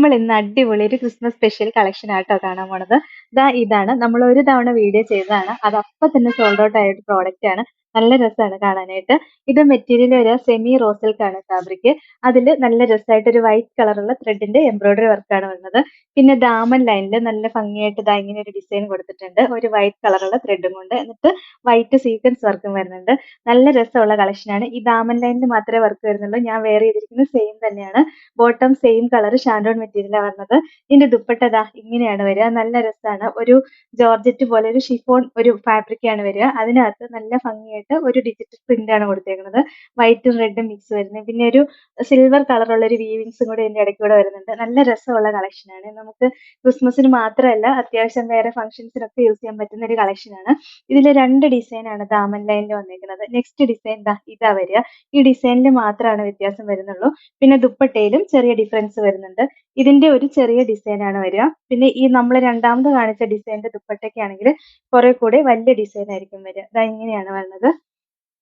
നമ്മൾ ഇന്ന് അടിപൊളി ഒരു ക്രിസ്മസ് സ്പെഷ്യൽ കളക്ഷൻ ആട്ടോ കാണാൻ പോണത്. ദാ ഇതാണ്. നമ്മൾ ഒരു തവണ വീഡിയോ ചെയ്തതാണ്. അത് അപ്പൊ തന്നെ സോൾഡ് ഔട്ട് ആയ ഒരു പ്രോഡക്റ്റ് ആണ്. നല്ല രസമാണ് കാണാനായിട്ട്. ഇത് മെറ്റീരിയൽ വരെ സെമി റോ സിൽക്ക് ആണ് ഫാബ്രിക് അതിൽ നല്ല രസമായിട്ട് ഒരു വൈറ്റ് കളറുള്ള ത്രെഡിന്റെ എംബ്രോയിഡറി വർക്കാണ് വരുന്നത് പിന്നെ ദാമൻ ലൈനിൽ നല്ല ഭംഗിയായിട്ട് ഇതാ ഇങ്ങനെ ഒരു ഡിസൈൻ കൊടുത്തിട്ടുണ്ട്. ഒരു വൈറ്റ് കളറുള്ള ത്രെഡും കൊണ്ട്. എന്നിട്ട് വൈറ്റ് സീക്വൻസ് വർക്കും വരുന്നുണ്ട്. നല്ല രസമുള്ള കളക്ഷനാണ് ഈ ദാമൻ ലൈനിൽ മാത്രമേ വർക്ക് വരുന്നുള്ളൂ. ഞാൻ വെയർ ചെയ്തിരിക്കുന്നത് സെയിം തന്നെയാണ്. ബോട്ടം സെയിം കളർ ഷാൻഡോൺ മെറ്റീരിയലാണ് വരുന്നത് ഇതിന്റെ ദുപ്പട്ട ദാ ഇങ്ങനെയാണ് വരിക. നല്ല രസമാണ് ഒരു ജോർജറ്റ് പോലെ ഒരു ഷിഫോൺ ഒരു ഫാബ്രിക് ആണ് വരിക. അതിനകത്ത് നല്ല ഭംഗിയായിട്ട് ഒരു ഡിജിറ്റൽ പ്രിന്റ് ആണ് കൊടുത്തേക്കുന്നത്. വൈറ്റും റെഡും മിക്സ് വരുന്നത്. പിന്നെ ഒരു സിൽവർ കളറുള്ള ഒരു വീവിങ്സും കൂടെ ഇതിന്റെ ഇടയ്ക്ക് കൂടെ വരുന്നുണ്ട്. നല്ല രസമുള്ള കളക്ഷനാണ് നമുക്ക് ക്രിസ്മസിന് മാത്രമല്ല അത്യാവശ്യം വേറെ ഫംഗ്ഷൻസിനൊക്കെ യൂസ് ചെയ്യാൻ പറ്റുന്ന ഒരു കളക്ഷനാണ് ഇതിൽ രണ്ട് ഡിസൈൻ ആണ് ദാമൻ ലൈനിൽ വന്നേക്കുന്നത്. നെക്സ്റ്റ് ഡിസൈൻ ഇതാ വരിക. ഈ ഡിസൈനിൽ മാത്രമാണ് വ്യത്യാസം വരുന്നുള്ളൂ. പിന്നെ ദുപ്പട്ടയിലും ചെറിയ ഡിഫറൻസ് വരുന്നുണ്ട്. ഇതിന്റെ ഒരു ചെറിയ ഡിസൈൻ ആണ് വരിക. പിന്നെ ഈ നമ്മൾ രണ്ടാമത് കാണിച്ച ഡിസൈനിന്റെ ദുപ്പട്ടയ്ക്ക് ആണെങ്കിൽ കുറെ കൂടി വലിയ ഡിസൈൻ ആയിരിക്കും വരിക. ഇതാ ഇങ്ങനെയാണ് വരുന്നത്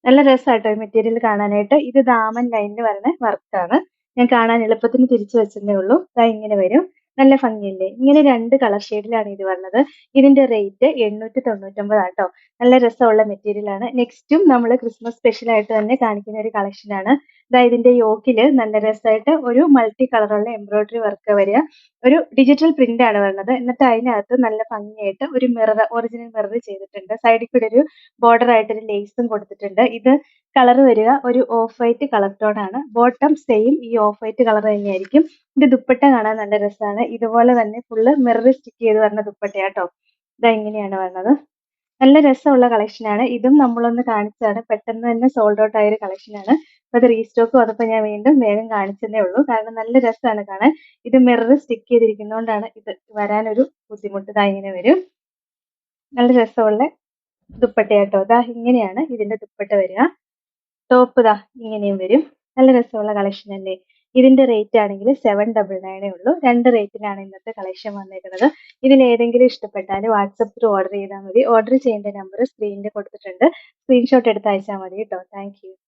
നല്ല രസമായിട്ടോ ഈ മെറ്റീരിയൽ കാണാനായിട്ട്? ഇത് ദാമൻ ലൈനിൽ വരുന്ന വർക്കാണ് ഞാൻ കാണാൻ എളുപ്പത്തിന് തിരിച്ചു വെച്ചതേ ഉള്ളൂ. ഇതാ ഇങ്ങനെ വരും. നല്ല ഭംഗിയല്ലേ? ഇങ്ങനെ രണ്ട് കളർ ഷെയ്ഡിലാണ് ഇത് വരുന്നത് ഇതിന്റെ റേറ്റ് എണ്ണൂറ്റി തൊണ്ണൂറ്റൊമ്പത് ആട്ടോ. നല്ല രസമുള്ള മെറ്റീരിയൽ ആണ്. നെക്സ്റ്റും നമ്മൾ ക്രിസ്മസ് സ്പെഷ്യൽ ആയിട്ട് തന്നെ കാണിക്കുന്ന ഒരു കളക്ഷനാണ് ഇതാ ഇതിന്റെ യോക്കിൽ നല്ല രസമായിട്ട് ഒരു മൾട്ടി കളറുള്ള എംബ്രോയിഡറി വർക്ക് വരിക. ഒരു ഡിജിറ്റൽ പ്രിന്റ് ആണ് വരുന്നത് എന്നിട്ട് അതിനകത്ത് നല്ല ഭംഗിയായിട്ട് ഒരു മിറർ ഒറിജിനൽ മിറർ ചെയ്തിട്ടുണ്ട്. സൈഡിൽ കൂടെ ഒരു ബോർഡർ ആയിട്ട് ഒരു ലേസും കൊടുത്തിട്ടുണ്ട്. ഇത് കളർ വരിക ഒരു ഓഫ് വൈറ്റ് കളർ ടോൺ ആണ്. ബോട്ടം സെയിം ഈ ഓഫ് വൈറ്റ് കളർ തന്നെയായിരിക്കും. ഇത് ദുപ്പട്ട കാണാൻ നല്ല രസമാണ് ഇതുപോലെ തന്നെ ഫുള്ള് മിറർ സ്റ്റിക്ക് ചെയ്ത് വരുന്ന ദുപ്പട്ടയാട്ടോ. ഇതാ ഇങ്ങനെയാണ് വരുന്നത് നല്ല രസമുള്ള കളക്ഷനാണ് ഇതും നമ്മളൊന്ന് കാണിച്ചതാണ്. പെട്ടെന്ന് തന്നെ സോൾഡ് ഔട്ട് ആയ ഒരു കളക്ഷനാണ് അപ്പൊ അത് റീസ്റ്റോക്ക് വന്നപ്പോൾ ഞാൻ വീണ്ടും വേഗം കാണിച്ചതേ ഉള്ളൂ. കാരണം നല്ല രസമാണ് കാണാൻ. ഇത് മിറർ സ്റ്റിക്ക് ചെയ്തിരിക്കുന്നതുകൊണ്ടാണ് ഇത് വരാനൊരു ബുദ്ധിമുട്ട് ഇതാ ഇങ്ങനെ വരും. നല്ല രസമുള്ള ദുപ്പട്ടയാട്ടോ. ഇതാ ഇങ്ങനെയാണ് ഇതിന്റെ ദുപ്പട്ട വരിക. ടോപ്പ് ഇതാ ഇങ്ങനെയും വരും. നല്ല രസമുള്ള കളക്ഷൻ അല്ലേ? ഇതിന്റെ റേറ്റ് ആണെങ്കിൽ സെവൻ ഡബിൾ നയനേ ഉള്ളൂ. രണ്ട് റേറ്റിനാണ് ഇന്നത്തെ കളക്ഷൻ വന്നിരിക്കുന്നത് ഇതിൽ ഏതെങ്കിലും ഇഷ്ടപ്പെട്ടാൽ വാട്സപ്പ് ത്രൂ ഓർഡർ ചെയ്താൽ മതി. ഓർഡർ ചെയ്യേണ്ട നമ്പർ സ്ക്രീനിൽ കൊടുത്തിട്ടുണ്ട്. സ്ക്രീൻഷോട്ട് എടുത്ത് അയച്ചാൽ മതി കേട്ടോ. താങ്ക്